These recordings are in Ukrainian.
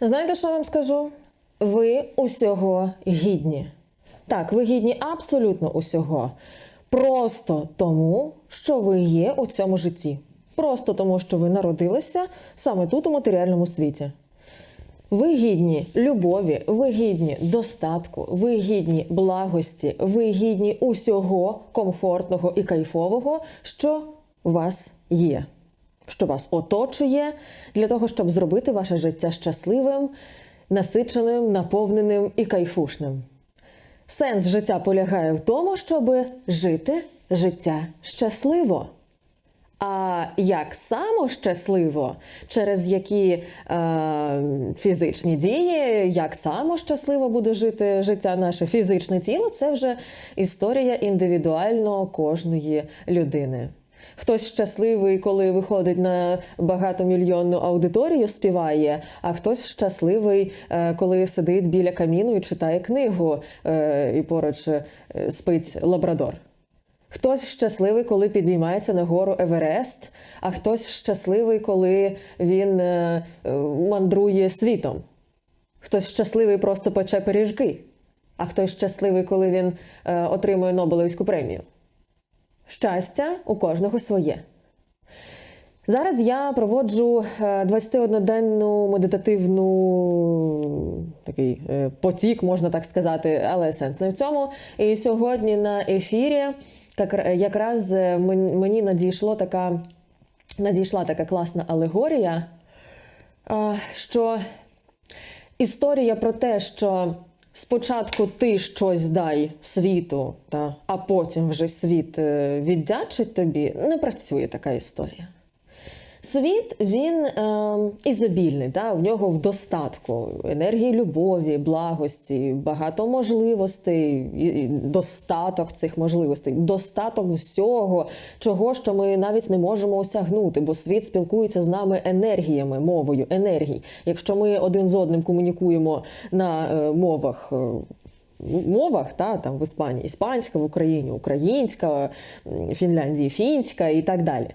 Знаєте, що вам скажу? Ви усього гідні. Так, ви гідні абсолютно усього. Просто тому, що ви є у цьому житті. Просто тому, що ви народилися саме тут, у матеріальному світі. Ви гідні любові, ви гідні достатку, ви гідні благості, ви гідні усього комфортного і кайфового, що у вас є, що вас оточує, для того, щоб зробити ваше життя щасливим, насиченим, наповненим і кайфушним. Сенс життя полягає в тому, щоб жити життя щасливо. А як само щасливо, через які е, фізичні дії, як само щасливо буде жити життя наше фізичне тіло, це вже історія індивідуально кожної людини. Хтось щасливий, коли виходить на багатомільйонну аудиторію, співає, а хтось щасливий, е, коли сидить біля каміну і читає книгу, е, і поруч е, спить лабрадор. Хтось щасливий, коли підіймається на гору Еверест, а хтось щасливий, коли він мандрує світом. Хтось щасливий просто пече пиріжки, а хтось щасливий, коли він отримує Нобелевську премію. Щастя у кожного своє. Зараз я проводжу е, 21-денну медитативну такий е, потік, можна так сказати, але сенс не в цьому. І сьогодні на ефірі якраз е, мені надійшло така, надійшла така класна алегорія, що історія про те, що спочатку ти щось дай світу, та, а потім вже світ е, віддячить тобі, не працює така історія. Світ він е, ізобільний, да? в нього в достатку енергії любові, благості, багато можливостей, і- достаток цих можливостей, достаток всього, чого що ми навіть не можемо осягнути, бо світ спілкується з нами енергіями, мовою енергій. Якщо ми один з одним комунікуємо на е, мовах. Мовах, та, там в Іспанії іспанська, в Україні українська, Фінляндії фінська і так далі.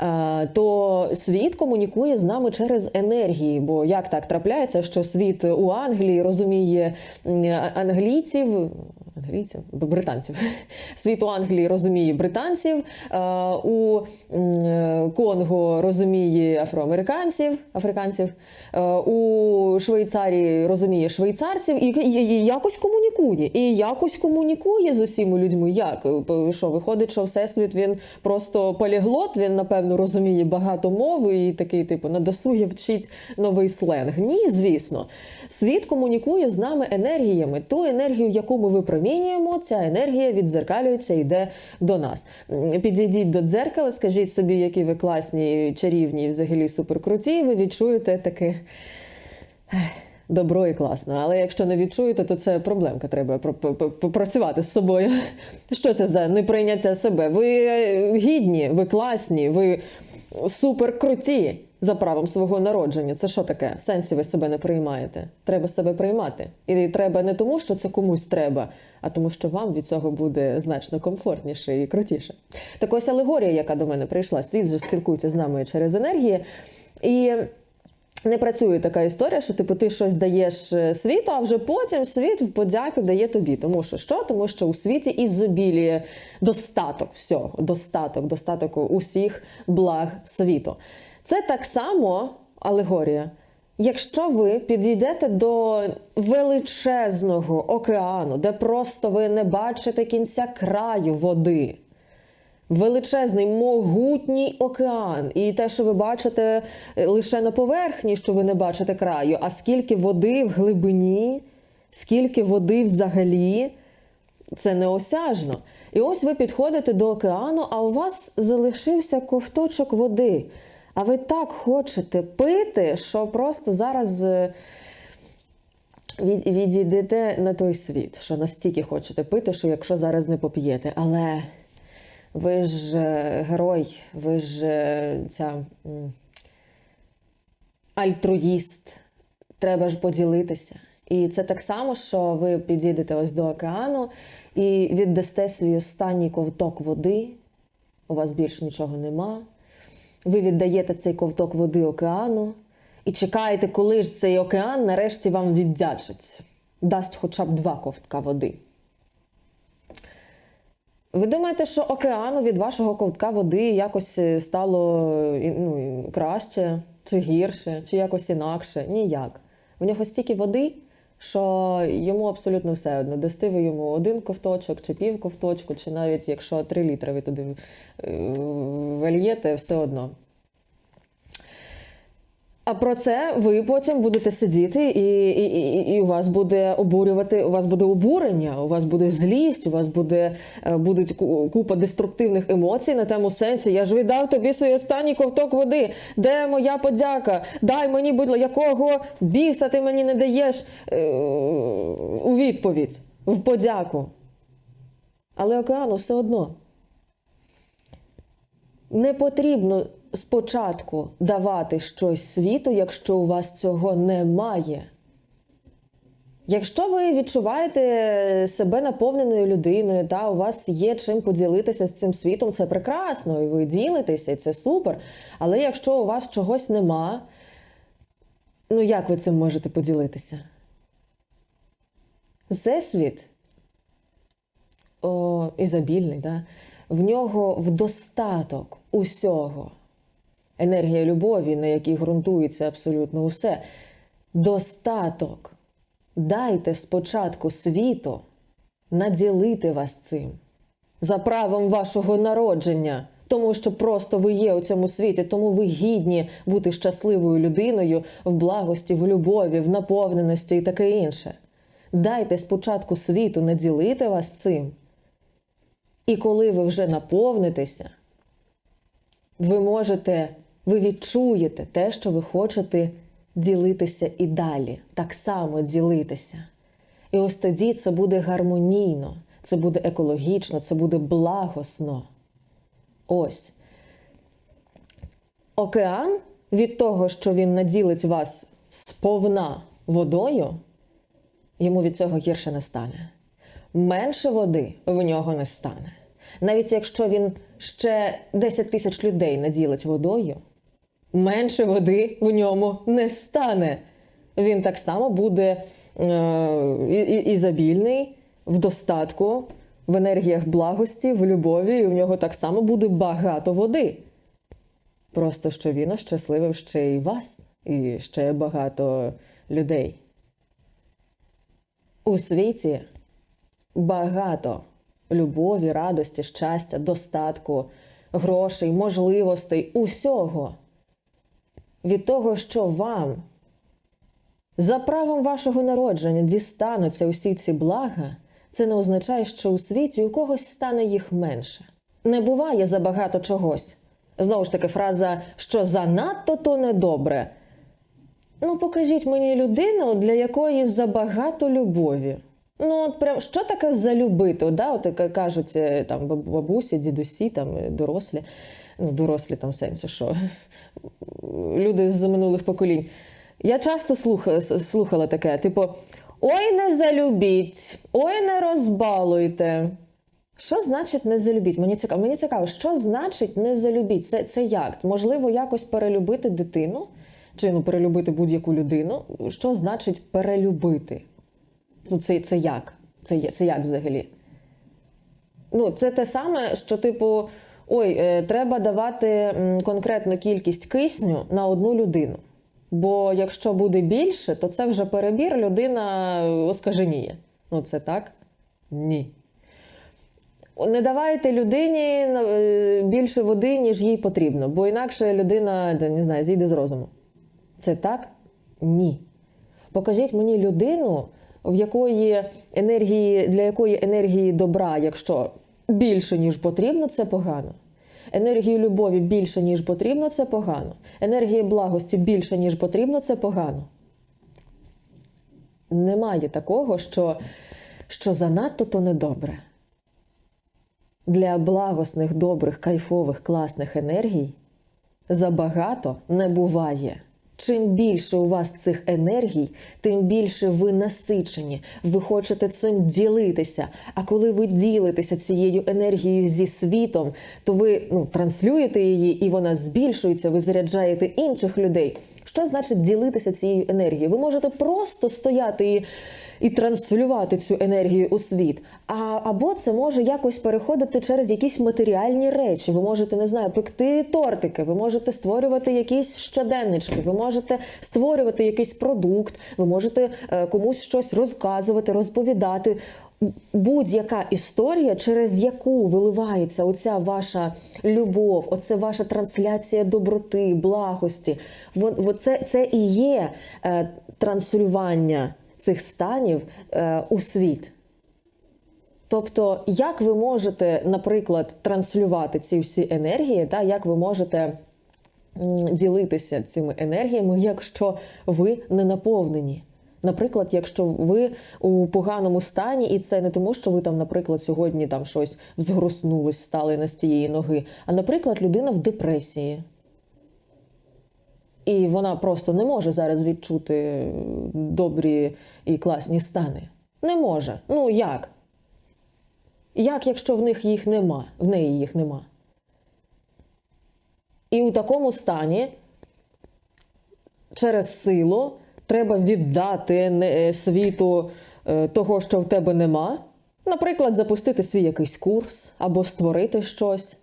Е, То світ комунікує з нами через енергії. Бо як так трапляється, що світ у Англії розуміє англійців, англійців, британців. Світ у Англії розуміє британців, е, у е, Конго розуміє афроамериканців, африканців, е, у Швейцарії розуміє швейцарців і, і, якось комунікує. І якось комунікує з усіма людьми. Як що виходить, що всесвіт він просто поліглот, він напевно розуміє багато мов і такий, типу, на досугі вчить новий сленг. Ні, звісно. Світ комунікує з нами енергіями. Ту енергію, яку ми випромінюємо, ця енергія віддзеркалюється і йде до нас. Підійдіть до дзеркала, скажіть собі, які ви класні, чарівні, і взагалі суперкруті, і ви відчуєте таке. Добро і класно, але якщо не відчуєте, то це проблемка. Треба попрацювати з собою. Що це за неприйняття себе? Ви е, гідні, ви класні, ви супер круті за правом свого народження. Це що таке? В сенсі ви себе не приймаєте. Треба себе приймати. І треба не тому, що це комусь треба, а тому, що вам від цього буде значно комфортніше і крутіше. Так ось алегорія, яка до мене прийшла, світ же спілкується з нами через енергії. І не працює така історія, що типу ти щось даєш е, світу, а вже потім світ в подяку дає тобі. Тому що що? Тому що у світі ізобіліє достаток всього, достаток, достаток усіх благ світу. Це так само алегорія. Якщо ви підійдете до величезного океану, де просто ви не бачите кінця краю води, величезний могутній океан, і те, що ви бачите е, лише на поверхні, що ви не бачите краю, а скільки води в глибині, скільки води взагалі, це неосяжно. І ось ви підходите до океану, а у вас залишився ковточок води. А ви так хочете пити, що просто зараз. е, від, відійдете на той світ, що настільки хочете пити, що якщо зараз не поп'єте. Але ви ж е, герой, ви ж е, ця альтруїст, треба ж поділитися. І це так само, що ви підійдете ось до океану і віддасте свій останній ковток води, у вас більше нічого нема. Ви віддаєте цей ковток води океану, І чекаєте, коли ж цей океан нарешті вам віддячить, дасть хоча б два ковтка води. Ви думаєте, що океану від вашого ковтка води якось е, стало е, ну, краще, чи гірше, чи якось інакше? Ніяк. В нього стільки води, що йому абсолютно все одно. Дасти ви йому один ковточок, чи пів ковточку, чи навіть якщо три літри ви туди е, вельєте, все одно. А про це ви потім будете сидіти, і, і, і, і у вас буде обурювати, у вас буде обурення, у вас буде злість, у вас буде е, будуть купа деструктивних емоцій на тему сенсі. Я ж віддав тобі свій останній ковток води. Де моя подяка? Дай мені, будь ласка, якого біса ти мені не даєш е, у відповідь, в подяку. Але океану все одно не потрібно спочатку давати щось світу, якщо у вас цього немає. Якщо ви відчуваєте себе наповненою людиною, та у вас є чим поділитися з цим світом, це прекрасно, і ви ділитеся, і це супер. Але якщо у вас чогось нема, ну як ви цим можете поділитися? Всесвіт о, ізобільний, да? в нього в достаток усього. Енергія любові, на якій ґрунтується абсолютно усе. Достаток. Дайте спочатку світу наділити вас цим за правом вашого народження, тому що просто ви є у цьому світі, тому ви гідні бути щасливою людиною в благості, в любові, в наповненості і таке інше. Дайте спочатку світу наділити вас цим. І коли ви вже наповнитеся, ви можете, ви відчуєте те, що ви хочете ділитися і далі, так само ділитися. І ось тоді це буде гармонійно, це буде екологічно, це буде благосно. Ось. Океан від того, що він наділить вас сповна водою, йому від цього гірше не стане. Менше води в нього не стане. Навіть якщо він ще 10 тисяч людей наділить водою, менше води в ньому не стане. Він так само буде е, ізобільний, в достатку, в енергіях благості, в любові, і в нього так само буде багато води. Просто що він ощасливив ще й вас, і ще багато людей. У світі багато любові, радості, щастя, достатку, грошей, можливостей, усього. Від того, що вам за правом вашого народження дістануться усі ці блага, це не означає, що у світі у когось стане їх менше. Не буває забагато чогось. Знову ж таки, фраза, що занадто то недобре. Ну, покажіть мені людину, для якої забагато любові. Ну, от прям що таке залюбити? Да, от таке кажуть е, там бабусі, дідусі, там е, дорослі, ну, дорослі там в сенсі, що люди з минулих поколінь. Я часто слуха, с- слухала таке: типу, ой, не залюбіть, ой, не розбалуйте. Що значить не залюбіть? Мені цікаво, мені цікаво, що значить не залюбіть? Це, це як? Можливо, якось перелюбити дитину чи ну, перелюбити будь-яку людину. Що значить перелюбити? Ну, це, це як? Це, це як взагалі? Ну, це те саме, що, типу, ой, е, треба давати конкретну кількість кисню на одну людину. Бо якщо буде більше, то це вже перебір, людина оскаженіє. Ну, це так? Ні. Не давайте людині е, більше води, ніж їй потрібно, бо інакше людина не знаю, зійде з розуму. Це так? Ні. Покажіть мені людину, в якої енергії, для якої енергії добра, якщо більше, ніж потрібно, це погано. Енергії любові більше, ніж потрібно, це погано. Енергії благості більше, ніж потрібно, це погано. Немає такого, що, що занадто то недобре. Для благосних, добрих, кайфових, класних енергій забагато не буває. Чим більше у вас цих енергій, тим більше ви насичені, ви хочете цим ділитися. А коли ви ділитеся цією енергією зі світом, то ви ну, транслюєте її, і вона збільшується, ви заряджаєте інших людей. Що значить ділитися цією енергією? Ви можете просто стояти і, і транслювати цю енергію у світ. А, або це може якось переходити через якісь матеріальні речі. Ви можете, не знаю, пекти тортики, ви можете створювати якісь щоденнички, ви можете створювати якийсь продукт, ви можете е, комусь щось розказувати, розповідати. Будь-яка історія, через яку виливається оця ваша любов, оце ваша трансляція доброти, благості, це, це і є е, транслювання цих станів е, у світ. Тобто, як ви можете, наприклад, транслювати ці всі енергії, та як ви можете ділитися цими енергіями, якщо ви не наповнені? Наприклад, якщо ви у поганому стані, і це не тому, що ви там, наприклад, сьогодні там щось взгруснулись, стали на цієї ноги, а наприклад, людина в депресії. І вона просто не може зараз відчути добрі і класні стани. Не може. Ну як? Як, якщо в них їх нема, в неї їх нема? І у такому стані через силу треба віддати світу е, того, що в тебе нема. Наприклад, запустити свій якийсь курс або створити щось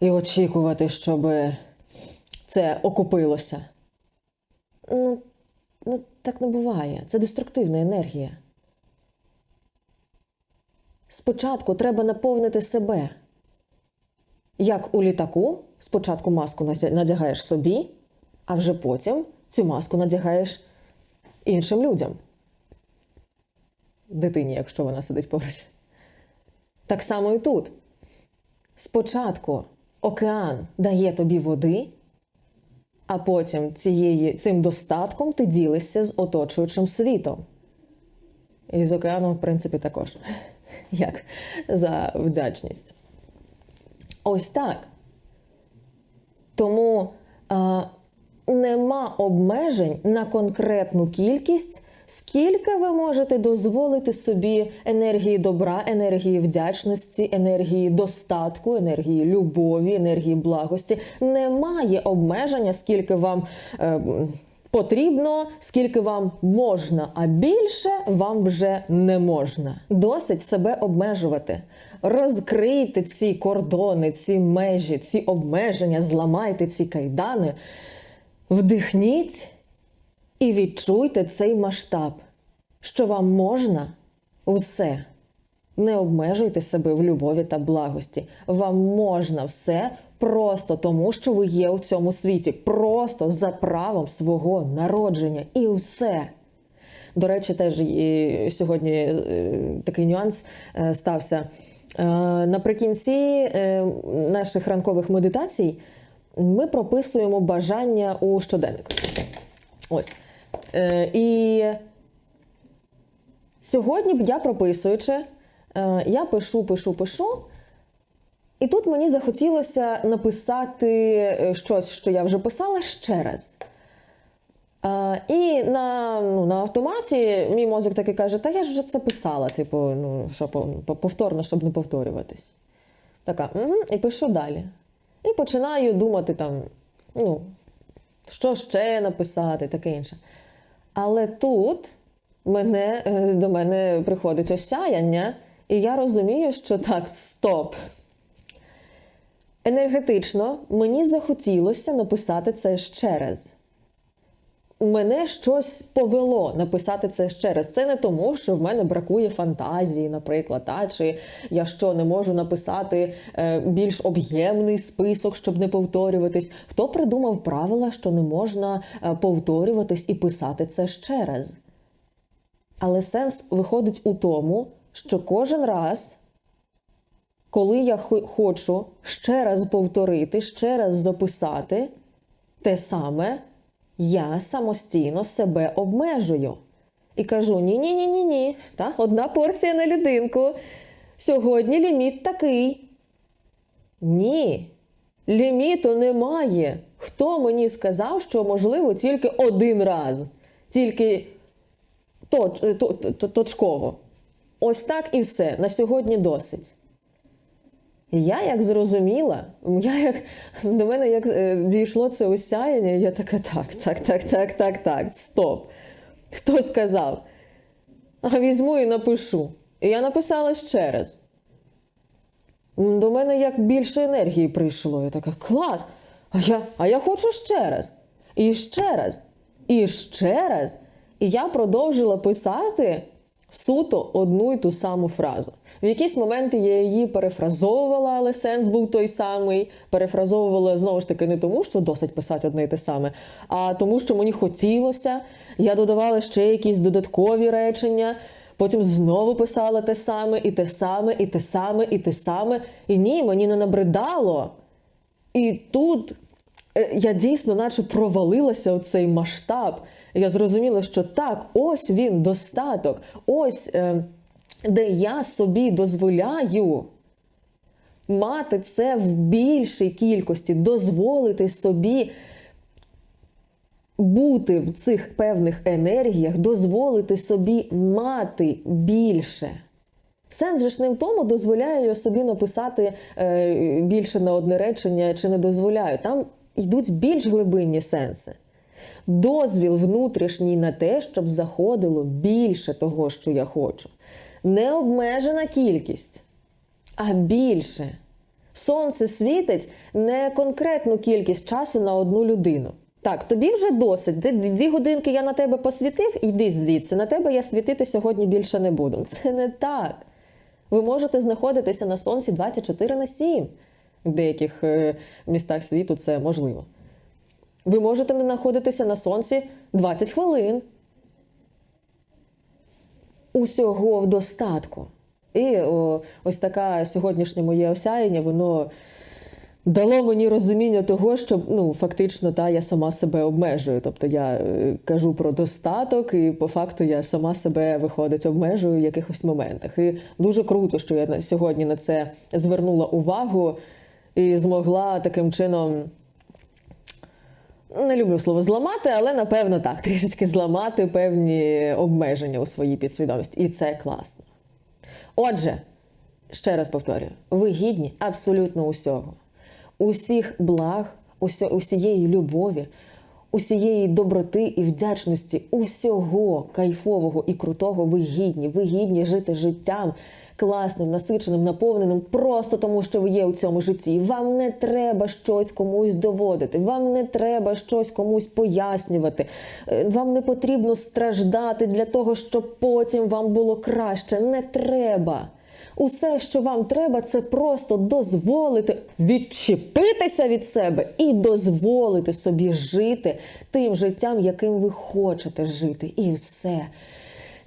і очікувати, щоб це окупилося. Ну, ну так не буває. Це деструктивна енергія. Спочатку треба наповнити себе. Як у літаку, спочатку маску надягаєш собі, а вже потім цю маску надягаєш іншим людям. Дитині, якщо вона сидить поруч. Так само і тут. Спочатку океан дає тобі води, а потім цієї, цим достатком ти ділишся з оточуючим світом. І з океаном, в принципі, також. Як за вдячність. Ось так. Тому нема обмежень на конкретну кількість, скільки ви можете дозволити собі енергії добра, енергії вдячності, енергії достатку, енергії любові, енергії благості. Немає обмеження, скільки вам. Е, Потрібно, скільки вам можна, а більше вам вже не можна. Досить себе обмежувати. Розкрийте ці кордони, ці межі, ці обмеження, зламайте ці кайдани, вдихніть і відчуйте цей масштаб, що вам можна все. Не обмежуйте себе в любові та благості. Вам можна все просто тому, що ви є у цьому світі, просто за правом свого народження. І все. До речі, теж і сьогодні е, такий нюанс е, стався. Е, Наприкінці е, наших ранкових медитацій ми прописуємо бажання у щоденник. Ось. Е, І сьогодні я прописуючи, е, я пишу, пишу, пишу. І тут мені захотілося написати е, щось, що я вже писала ще раз. А, і на, ну, на автоматі мій мозок таки каже: Та я ж вже це писала, типу, ну, що по- по- повторно, щоб не повторюватись. Така, угу, і пишу далі. І починаю думати там, ну, що ще написати, таке інше. Але тут мене, е, до мене приходить осяяння, і я розумію, що так, стоп. Енергетично мені захотілося написати це ще раз. Мене щось повело написати це ще раз. Це не тому, що в мене бракує фантазії, наприклад, та, чи я що не можу написати е, більш об'ємний список, щоб не повторюватись. Хто придумав правила, що не можна е, повторюватись і писати це ще раз? Але сенс виходить у тому, що кожен раз коли я хочу ще раз повторити, ще раз записати те саме, я самостійно себе обмежую. І кажу: ні-ні-ні, ні ні одна порція на людинку. Сьогодні ліміт такий. Ні, ліміту немає. Хто мені сказав, що можливо тільки один раз, тільки точ, то- то- то- точково. Ось так і все. На сьогодні досить. Я як зрозуміла, я як до мене як е, дійшло це осяяння, я така, так, так, так, так, так, так, стоп. Хто сказав? А візьму і напишу. І я написала ще раз. До мене як більше енергії прийшло. Я така, клас! А я, а я хочу ще раз. І ще раз. І ще раз. І я продовжила писати суто одну і ту саму фразу. В якісь моменти я її перефразовувала, але сенс був той самий. Перефразовувала знову ж таки не тому, що досить писати одне і те саме, а тому, що мені хотілося. Я додавала ще якісь додаткові речення. Потім знову писала те саме, і те саме, і те саме, і те саме. І ні, мені не набридало. І тут е, я дійсно, наче провалилася у цей масштаб. Я зрозуміла, що так, ось він достаток, ось е, де я собі дозволяю мати це в більшій кількості, дозволити собі бути в цих певних енергіях, дозволити собі мати більше. Сенс же ж не в тому, дозволяю я собі написати е, більше на одне речення чи не дозволяю. Там йдуть більш глибинні сенси. Дозвіл внутрішній на те, щоб заходило більше того, що я хочу. Не обмежена кількість, а більше. Сонце світить не конкретну кількість часу на одну людину. Так, тобі вже досить. Дві годинки я на тебе посвітив, йди звідси. На тебе я світити сьогодні більше не буду. Це не так. Ви можете знаходитися на сонці 24 на 7. В деяких е, містах світу це можливо. Ви можете не знаходитися на сонці 20 хвилин. Усього в достатку. І о, ось таке сьогоднішнє моє осяяння, воно дало мені розуміння того, що ну, фактично та, я сама себе обмежую. Тобто я е, кажу про достаток, і по факту я сама себе виходить, обмежую в якихось моментах. І дуже круто, що я сьогодні на це звернула увагу і змогла таким чином. Не люблю слово зламати, але напевно так, трішечки зламати певні обмеження у своїй підсвідомості. І це класно. Отже, ще раз повторюю: ви гідні абсолютно усього, усіх благ, усієї любові, усієї доброти і вдячності, усього кайфового і крутого ви гідні. Ви гідні жити життям класним, насиченим, наповненим, просто тому, що ви є у цьому житті. Вам не треба щось комусь доводити, вам не треба щось комусь пояснювати. Е, Вам не потрібно страждати для того, щоб потім вам було краще. Не треба. Усе, що вам треба, це просто дозволити відчепитися від себе і дозволити собі жити тим життям, яким ви хочете жити. І все.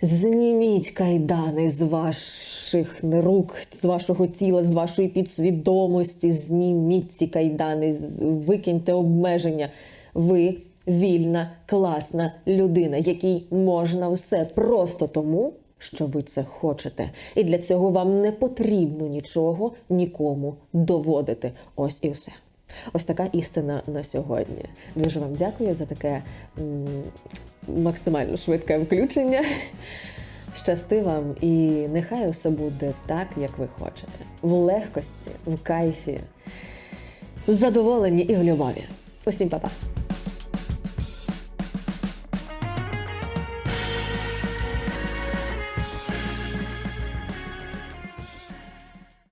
Зніміть кайдани з ваших рук, з вашого тіла, з вашої підсвідомості. Зніміть ці кайдани, викиньте обмеження. Ви вільна, класна людина, якій можна все просто тому, що ви це хочете. І для цього вам не потрібно нічого нікому доводити. Ось і все. Ось така істина на сьогодні. Дуже вам дякую за таке максимально швидке включення. Щасти вам і нехай усе буде так, як ви хочете. В легкості, в кайфі, в задоволенні і в любові. Усім па-па!